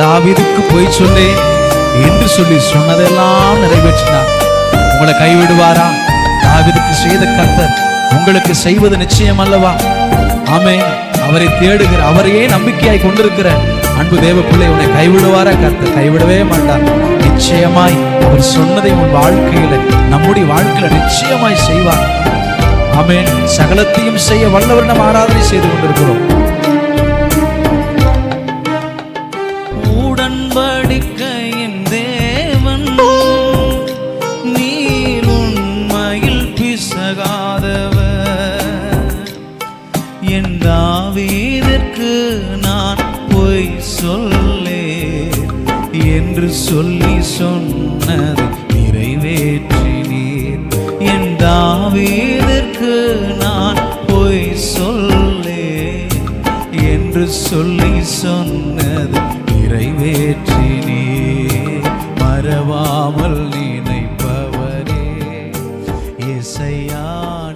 தாவிதுக்கு போய் சொன்னேன். என்று சொல்லி சொன்னதெல்லாம் நிறைவேற்றினார். உங்களை கைவிடுவாரா? தாவிதுக்கு செய்த கர்த்தர் உங்களுக்கு செய்வது நிச்சயம் அல்லவா? ஆமே அவரை தேடுகிற அவரையே நம்பிக்கையாய் கொண்டிருக்கிற அன்பு தேவ பிள்ளை உன்னை கைவிடுவாரா? கர்த்தர் கைவிடவே மாட்டார். நிச்சயமாய் அவர் சொன்னதை உன் வாழ்க்கையில நம்முடைய வாழ்க்கையில நிச்சயமாய் செய்வார். ஆமே சகலத்தையும் செய்ய வல்லவர் நம்ம ஆராதனை செய்து கொண்டிருக்கிறோம். உடன்படிக்கையின் தேவன். நீர் உண்மையில் பிசகாதவர். என் தாவீதிற்கு நான் பொய் சொல்லே என்று சொல்லி சொன்னது நிறைவேற்றினீர். என் தாவீதிற்கு நான் பொய் சொல்லே என்று சொல்லி சொன்னது மறவாமல் நினைப்பவரே. இசையான